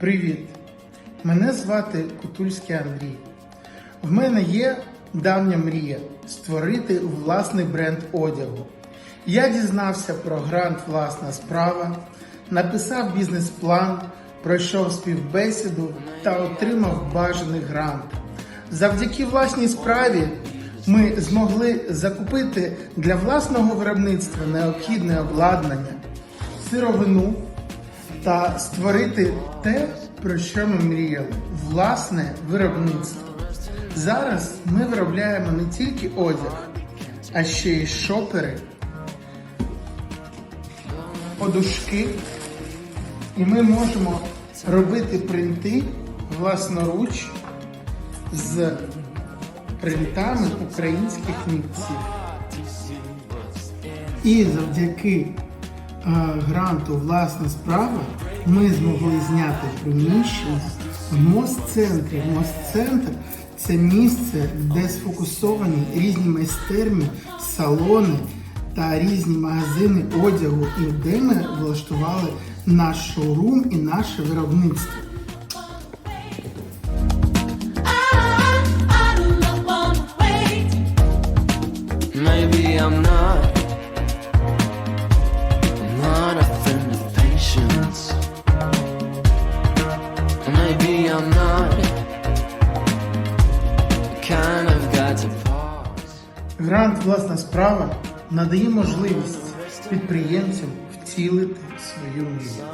Привіт! Мене звати Кутульський Андрій. В мене є давня мрія створити власний бренд одягу. Я дізнався про грант Власна справа, написав бізнес-план, пройшов співбесіду та отримав бажаний грант. Завдяки власній справі ми змогли закупити для власного виробництва необхідне обладнання, сировину та створити те, про що ми мріяли власне виробництво. Зараз ми виробляємо не тільки одяг, а ще й шопери, подушки, і ми можемо робити принти власноруч з принтами українських митців. І завдяки гранту Власна справа ми змогли зняти приміщення в Мостцентрі. Мостцентр це місце, де сфокусовані різні майстерні, салони та різні магазини одягу, і де ми влаштували наш шоурум і наше виробництво. Maybe I'm not I'm not kind of got to pause. Грант Власна справа надає можливість підприємцям втілити свою мрію.